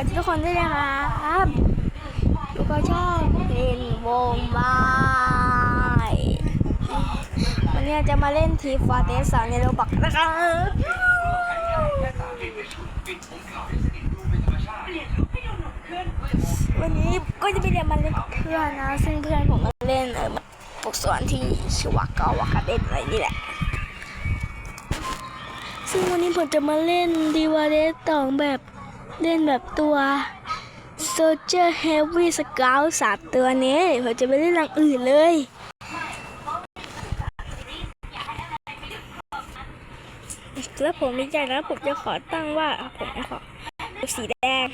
สวัสดีทุกคนด้วยนะครับทุกคนชอบเล่นวงไม้วันนี้จะมาเล่นทีฟอร์เตสสองในโรบักนะครับวันนี้ก็จะไปเรียนมาเล่นเพื่อนนะ ซึ่งเพื่อนผมมาเล่นเออปกสอนที่ชวากาวาคาเดนอะไรนี่แหละซึ่งวันนี้ผมจะมาเล่นดีวาเดสต่องแบบ เล่นแบบตัว Soldier Heavy Scout สามตัวนี้ผมจะไม่เล่นหลังอื่นเลยแล้วผมดีใจแล้วผมจะขอตั้งว่าผมขอสีแดง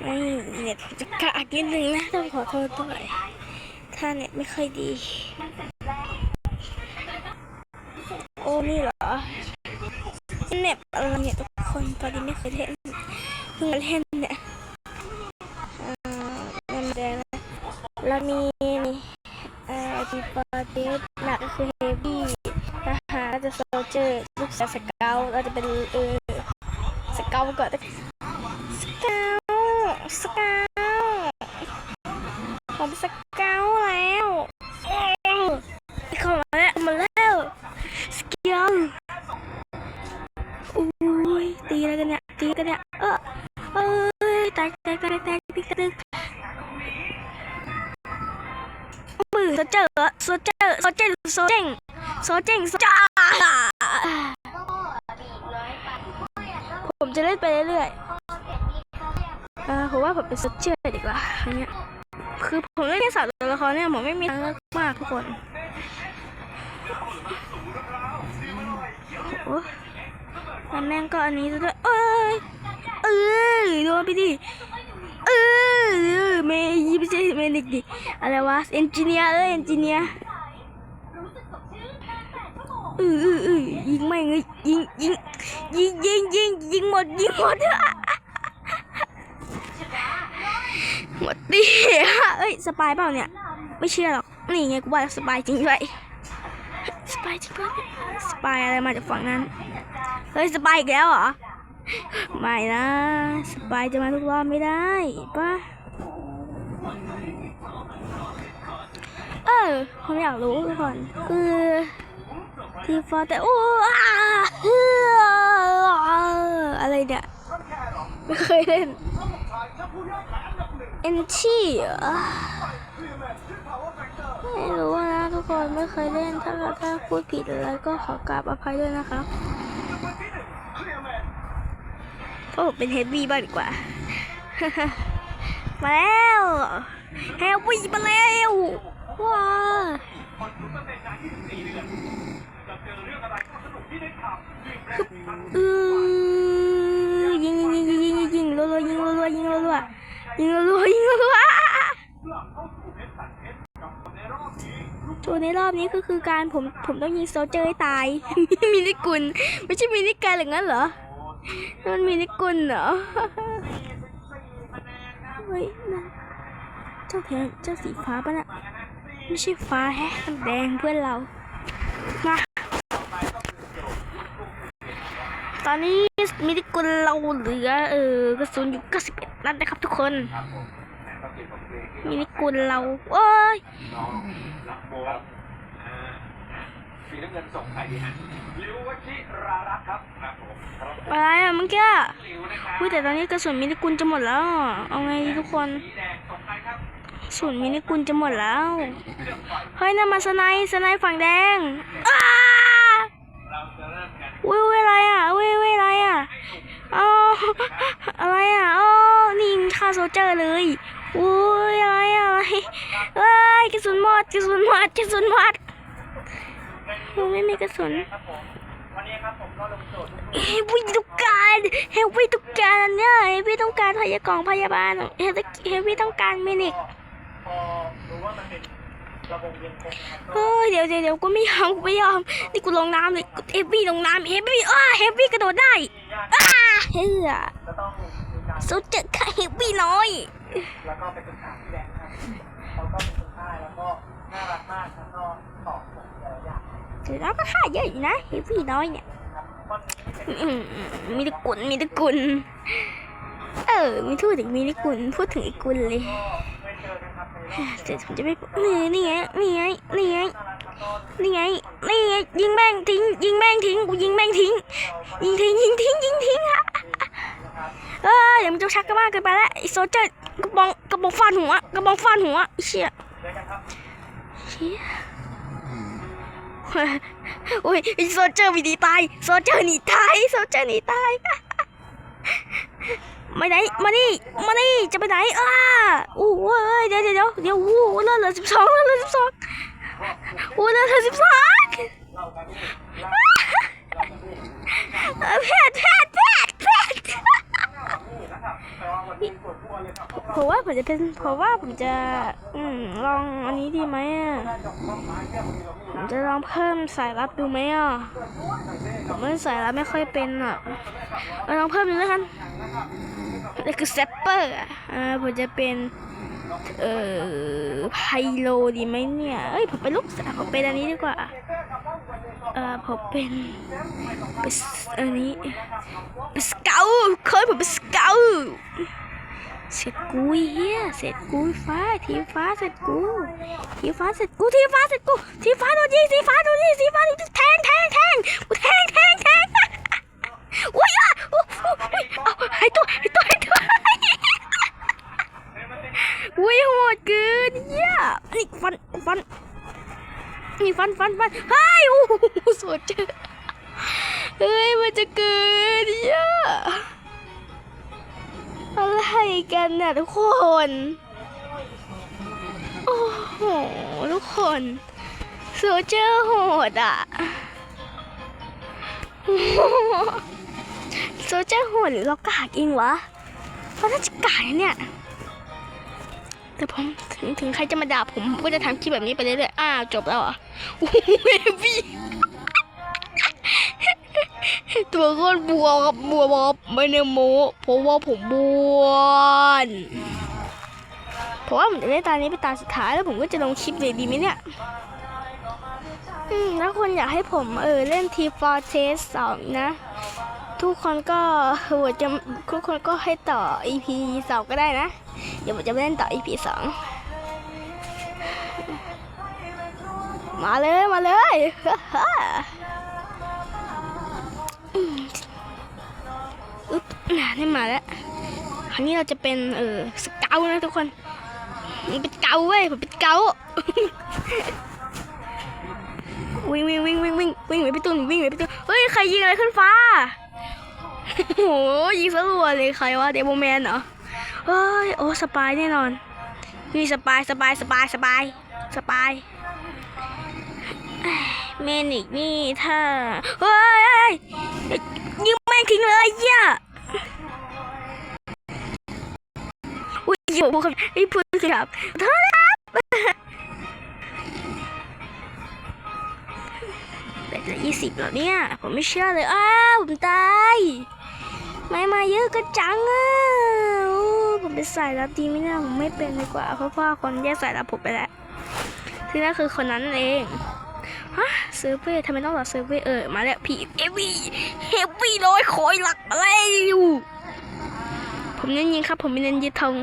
ไม่เน็ตผมจะกะอักนิดนึงนะต้องขอโทษด้วยถ้าเน็ตไม่ค่อยดี โอ้นี่เหรอเน็บอะไรเนี่ยทุกคนตอนนี้ไม่เคยเล่น พิ่งเล่นเนี่ยอ่าเล่นแดงเรามีเอ่อดีปอเดสหนักก็คือเฮฟวี่ทหารก็จะโซเจอร์ลูกสาวสเกลเราจะเป็นเออสเกลก่อน โซเจอร์โซเจอร์โซเจอร์โซเจงโซเจงโซจ้าผมจะเล่นไปเรื่อยๆเออผมว่าผมเป็นโซเจอร์ดีกว่าอันเนี้ยคือผมเล่นแค่สามตัวละครเนี่ยผมไม่มีทางเลือกมากทุกคนโอ้แล้วแม่งก็อันนี้ซะด้วยเอ้ยเอ้ยโดนไปดิเอ้ยเมย ดิอะไรวะเอนจิเนียร์เอ้ยเอนจิเนียร์เออเออเออยิงไม่เลยยิงยิงยิงยิงยิงยิงหมดยิงหมดหมดดิเอ้ยสปายเปล่าเนี่ยไม่เชื่อหรอกนี่ไงกูว่าสปายจริงด้วยสปายจริงด้วยสปายอะไรมาจากฝั่งนั้นเฮ้ยสปายอีกแล้วเหรอไม่นะสปายจะมาทุกรอบไม่ได้ป่ะ เออผมอยากรู้ทุกคนคือทีฟอร์แต่โอ้อาเฮ้ออะไรเนี่ยไม่เคยเล่นเอนชี่ไม่รู้นะทุกคนไม่เคยเล่นถ้าถ้าพูดผิดอะไรก็ขอกราบอภัยด้วยนะครับโอ้เป็นเฮฟวี่บ้างดีกว่า มาแล้วเฮฟวี่มาแล้วว้าอือยิงยิงยิงยิงยิงยิงยิงรัวยิงรัวยิงรัวยิงรัวยิงรัวตัวในรอบนี้ก็คือการผมผมต้องยิงโซเจอร์ให้ตายมินิกุลไม่ใช่มินิกายหรืองั้นเหรอมันมีนิกุลเหรอ เฮ้ยนะเจ้าแทนเจ้าสีฟ้าปะน่ะไม่ใช่ฟ้าแฮะมันแดงเพื่อนเรามาตอนนี้มินิกุลเราเหลือเออกระสุนอยู่91นัดนะครับทุกคนมินิกุลเราโอ้ย สีน้ำเงินส่งใครดีฮะลิววชิรารัตน์ครับครับผมครับอะไรอะเมื่อกี้ลิวนะครับอุ้ยแต่ตอนนี้กระสุนมินิกุลจะหมดแล้วอะเอาไงดีทุกคนสีแดงส่งใครครับศูนย์มินิกุลจะหมดแล้วเฮ้ยนั่นมาสไนด์สไนด์ฝั่งแดงอ้าเราจะเริ่มกันอุ้ยอุ้ยอะไรอะอุ้ยอุ้ยอะไรอะอ๋ออะไรอะอ๋อนี่ยิงฆ่าโซลเจอร์เลยอุ้ยอะไรอะอะไรเอ้ยกระสุนหมดกระสุนหมดกระสุนหมด โอ้ไม่มีกระสุนครับผมวันนี้ครับผมก็ลงโจทย์เฮ้ยวิต้องการเฮ้ยวิต้องการอันเนี่ยเฮ้ยวิต้องการพยากรณ์พยาบาลเฮ้ยเฮ้ยวิต้องการมินิกพอรู้ว่ามันเป็นระบบยังคงนะครับเฮ้ยเดี๋ยวเดี๋ยวเดี๋ยวกูไม่ยอมกูไม่ยอมนี่กูลงน้ำเลยเฮฟวี่ลงน้ำเฮฟวี่อ้าเฮฟวี่กระโดดได้อ้าเฮ้ยจะต้องมีการสุดจะค่ะเฮฟวี่น้อยแล้วก็เป็นคนขาวที่แดงครับเขาก็เป็นคนใต้แล้วก็น่า รักมากแล้อบผมแต่ละอย่างก็ค่าเยอะอยู่นะเฮฟวี่น้อยเนี่ยมีตะกุนมีตะกุนเออมีพูดถึงมีตะกุนพูดถึงไอ้กุลเลยเดี๋ยวผมจะไม่นี่นี่ไงนี่ไงนี่ไงนี่ไงนี่ไงยิงแม่งทิ้ง ยิงแม่งทิ้งกูยิงแม่งทิ้ง ยิงทิ้งยิงทิ้งยิงทิ้งอะเออเดี๋ยวมันจะชักกันมากเกินไปแล้วไอ้โซเจอร์กระบองกระบองฟาดหัวกระบองฟาดหัวเชี่ยเชี่ย อ้ยไอ้โซเจอร์มีดีตายโซเจอร์หนีตายโซเจอร์หนีตายมาไหนมานี่มานี่จะไปไหนอ้าโอ้ยเดี๋ยวเดี๋ยวเดี๋ยวเดี๋ยวโอ้เลือดเหลือสิบสองเลือดเหลือสิบสองโอ้เลือดเหลือสิบสองแพทย์แพทย์แพทย์แพทย์ ผมว่าผมจะเป็นผมว่าผมจะ อืมลองอันนี้ดีไหมอะผมจะลองเพิ่มสายลับดูไหมอะผมไม่สายลับไม่ค่อยเป็นอะเอาลองเพิ่มดูแล้วกันนี่คือเซปเปอร์อะอ่าผมจะเป็น เอ่อไพโลดีไหมเนี่ยเอ้ยผมเป็นลูกสาวผมเป็นอันนี้ดีกว่าเอ่อผมเป็นเป็นอันนี้เป็นสเกลคยผมเป็นสเกล กูไอ้เฮียเสร็จกูไอ้ฟ้าทีฟ้าเสร็จกูทีฟ้าเสร็จกูทีฟ้าเสร็จกูทีฟ้าโดนยิงทีฟ้าโดนยิงทีฟ้าโดนยิงแทงแทงแทงกูแทงแทงแทงอุ้ยอะโอ้โหเอาหายตัวหายตัวหายตัวอุ้ยโหดเกินเฮียนี่ฟันฟันนี่ฟันฟันฟันเฮ้ยโอ้โหสวยเจอเฮ้ยมันจะเกิน กันเนี่ยทุกคน โอ้โห ทุกคนโซเจอร์โหดอะโซเจอร์โหดหรือเรากากเองวะเพราะน่าจะกากเนี่ยแต่ผมถึงถึงใครจะมาด่าผมผมก็จะทำคลิปแบบนี้ไปเรื่อยๆอ้าวจบแล้วอะโอ้โหเอวี ตัวโคตรบวมครับบวมครับไม่ได้โมเพราะว่าผมบวมเพราะว่าผมจะได้ตานี้เป็นตาสุดท้ายแล้วผมก็จะลงคลิปเลยดีไหมเนี่ยอืมแล้วคนอยากให้ผมเออเล่นทีฟอร์เทสสองนะ ทุกคนก็โหวจะทุกคนก็ให้ต่อ EP สองก็ได้นะ เดี๋ยวผมจะไปเล่นต่อ EP สองมาเลย มาเลย ได้มาแล้ว ครั้งนี้เราจะเป็นเออสเกลนะทุกคนมันเป็นเกาเว้ยผมเป็นเกาวิ่งวิ่งวิ่งวิ่งวิ่งวิ่งไปพี่ตูนวิ่งไปพี่ตูนเฮ้ยใครยิงอะไรขึ้นฟ้าโอ้โหยิงสรัวเลยใครวะเดโมแมนเหรอเฮ้ยโอ้สปายแน่นอนนี่สปายสปายสปายสปายสปายเมนิกนี่ถ้าเฮ้ยยิงแม่งทิ้งเลยเหี้ย ยอยู่พวกไอ้พูดครับโทษนครับแบตเลือยี่สิบแล้วเนี่ย ผมไม่เชื่อเลย อ้าวผมตายไม่มาเยอะก็จังอะผมเป็นสายลับดีไมเนี่ยผมไม่เป็นดีกว่า เพราะว่าคนแยกสายลับผมไปแล้ว ที่นั่นคือคนนั้นเองฮะเซิร์ฟเวอร์ทำไมต้องรอเซิร์ฟเวอร์เออมาแล้วพี่เอวี่เฮฟวี่ร้อยคอยหลักมาแล้วผมเน้นยิงครับ ผมไม่เน้นยึดธง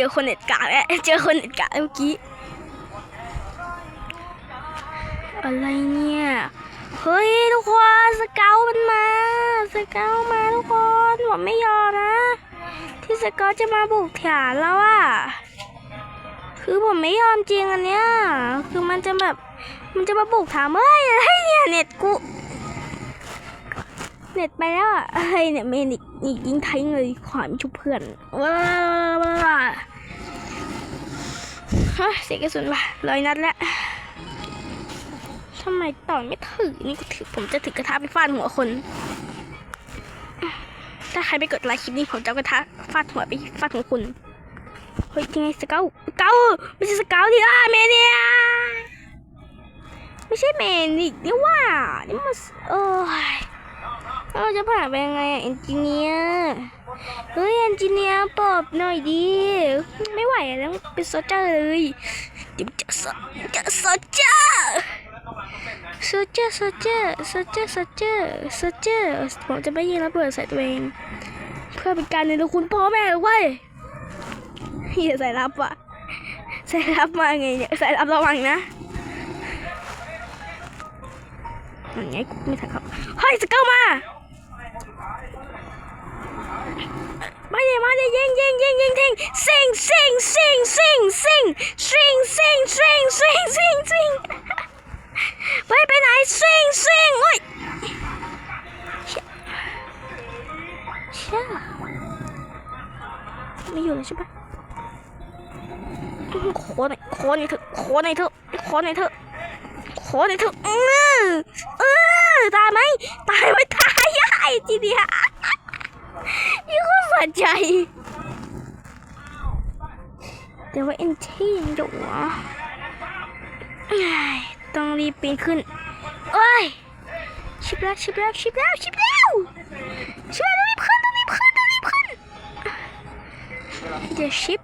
เจอคนเน็ตกาแล้วเจอคนเน็ตกาเมื่อกี้ อะไรเนี่ย เฮ้ยทุกคนสเกลมันมา สเกลมาทุกคนผมไม่ยอมนะ ที่สเกลจะมาบุกฐานแล้วอะคือผมไม่ยอมจริงอันเนี้ย คือมันจะแบบมันจะมาบุกถามเฮ้ยเฮ้ยเนี่ยเน็ตกูเน็ตไปแล้วอะเฮ้ยเนี่ยเมนิกอีกยิงทิ้งเลยขวานชุบเพื่อนว้าว ว้าวฮะเสียกระสุนว่ะร้อยนัดแล้วทำไมต่อยไม่ถือนี่ก็ถือผมจะถือกระทะไปฟาดหัวคน ถ้าใครไม่กดไลค์คลิปนี้ผมจะกระทะฟาดหัวไปฟาดหัวคุณเฮ้ยยังไงสเกลสเกลไม่ใช่สเกลดิอะเมเนียไม่ใช่เมนิกนี่ว่านี่มันเออ เราจะผ่านไปยังไงอะเอนจิเนียร์เฮ้ยเอนจิเนียร์ปอบหน่อยดิ ไม่ไหวแล้วเป็นโซเจอร์เลยเดี๋ยวจะโซจะโซเจอร์โซเจอร์โซเจอร์โซเจอร์โซเจอร์โซเจอร์ผมจะไม่ยิงระเบิดใส่ตัวเอง เพื่อเป็นการเนรคุณพ่อแม่เว้ยเฮียใส่รับว่ะใส่รับมาไงเนี่ยใส่รับระวังนะอย่างไงกูไม่ทันครับเฮ้ยสเกลมา มาเดี๋ยวมาเดี๋ยวยิงยิงยิงยิงยิงซิงซิงซิงซิงซิงซิงซิงซิงซิงซิงซิงไปไปไหนซิงซิงโอ้ยเชี่ยไม่อยู่เลยใช่ปะขอหน่อยขอหนเถอะขอหนเถอะขอหนเถอะขอหนเถอะเออเออตายไหมตายไหมตายไอ้ทีเดีย วใจ แต่ว่าเอ็นที่ยังอยู่อะต้องรีบปีนขึ้นเอ้ยชิบแล้วชิบแล้วชิบแล้วชิบแล้วชิบแล้วรีบขึ้นต้องรีบขึ้นต้องรีบขึ้นเดี๋ยวชิป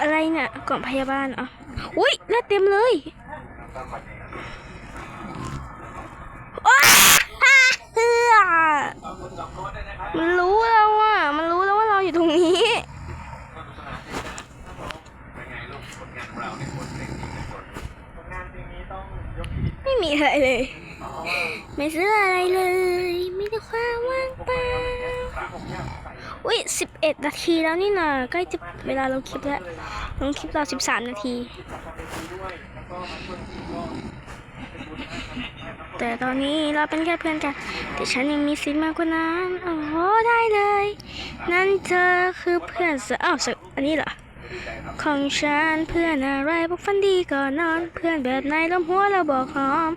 อะไรเนี่ยกล่องพยาบาลเหรออุ้ยเลือดเต็มเลยว้าเฮือ มันรู้แล้วอะ มันรู้แล้วว่าเราอยู่ตรงนี้ไม่มีอะไรเลย ไม่ซื้ออะไรเลย ไมีแต่ความว่างเปล่าอุ้ยสิบเอ็ดนาทีแล้วนี่นะใกล้จะเวลาลงคลิปแล้วลงคลิปเราสิบสามนาทีแล้วก็มาช่วยทีมก็แต่ตอนนี้เราเป็นแค่เพื่อนกัน แต่ฉันยังมีสิทธิ์มากกว่านั้น โอ้ได้เลย นั่นเธอคือเพื่อนสอ้าวสอันนี้เหรอ ของฉันเพื่อนอะไรบอกฟันดีก่อนนอน เพื่อนแบบไหนล้มหัวเราบอกหอม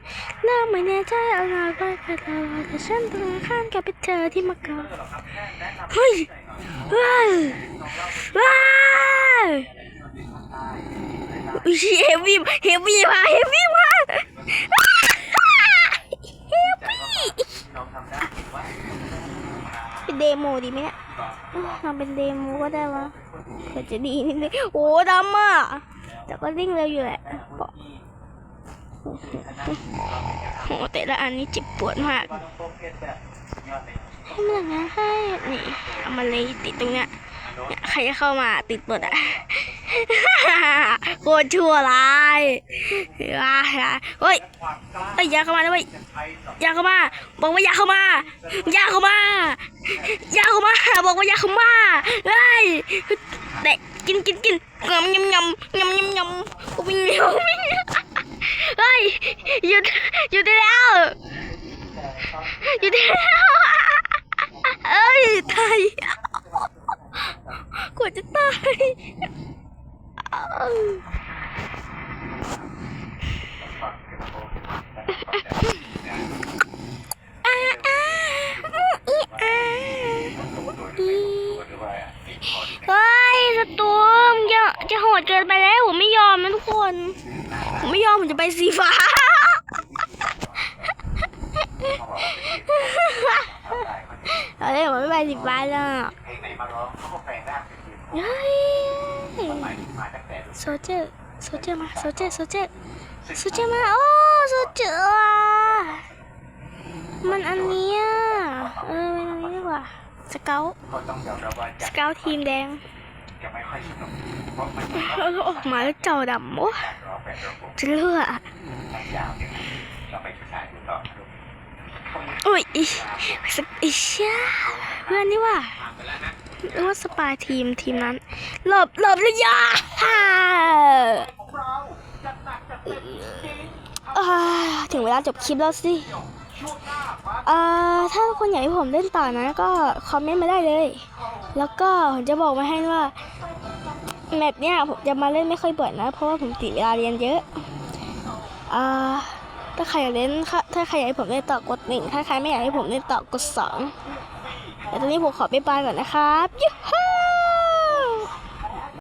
เริ่มไม่แน่ใจเอาหน่อยก็แค่เราแต่ฉันต้องข้ามกับเป็นเธอที่มาก่อนเฮ้ยว้าวว้าวอุ๊ยเฮฟวี่เฮฟวี่มาเฮฟวี่มาเฮฟวี่ เป็นเดโมดีไหมเนี่ยอะทำเป็นเดโมก็ได้วะเผื่อจะดีนิดนึงโอ้ดำอะแต่ก็วิ่งเร็วอยู่แหละบอกโอ้แต่ละอันนี้เจ็บปวดมากต้องโฟกัสแบบยอดเลยให้มันนะให้นี่เอามาเลยติดตรงเนี้ยเนี่ยใครจะเข้ามาติดหมดอะ โคตรชั่วร้ายอ่าเฮ้ยเอ้ยอย่าเข้ามาด้วยอย่าเข้ามาบอกว่าอย่าเข้ามาอย่าเข้ามาอย่าเข้ามาบอกว่าอย่าเข้ามาเฮ้ยเด็กกินกินกินงำยำยำยำยำยำวิ่งเร็ววิ่งเร็วเฮ้ยหยุดหยุดได้แล้วหยุดได้แล้วเอ้ยตายกว่าจะตาย เอ้ยอ่าอ่าอีอ่าอีเฮ้ยสตูมจะจะโหดเกินไปแล้ว ผมไม่ยอมนะทุกคน ผมไม่ยอมผมจะไปสีฟ้าเอาเลยผมไม่ไปสีฟ้าแล้วเฮ้ย โซเจอร์โซเจอร์มาโซเจอร์โซเจอร์โซเจอร์มาโอ้โซเจอร์มันอันนี้อะเออมันอันนี้ว่ะสเกลสเกลทีมแดงแล้วออกมาแล้วเจ้าดำโอ้จะเลือดอะอุ้ยอีสเชี่ยเพื่อนนี่ว่ะ หรือว่าสปายทีมทีมนั้น หลบหลบเลยยาถึงเวลาจบคลิปแล้วสิช่วงหน้ามาอ่าถ้าคนอยากให้ผมเล่นต่อนะ ก็คอมเมนต์มาได้เลย แล้วก็ผมจะบอกมาให้ว่าแมปเนี้ยผมจะมาเล่นไม่ค่อยบ่อยนะ เพราะว่าผมติดเวลาเรียนเยอะอ่าถ้าใครอยากเล่นถ้าใครอยากให้ผมเล่นต่อกดหนึ่งถ้าใครไม่อยากให้ผมเล่นต่อกดสอง แต่ตอนนี้ผมขอไปบายก่อนนะครับยู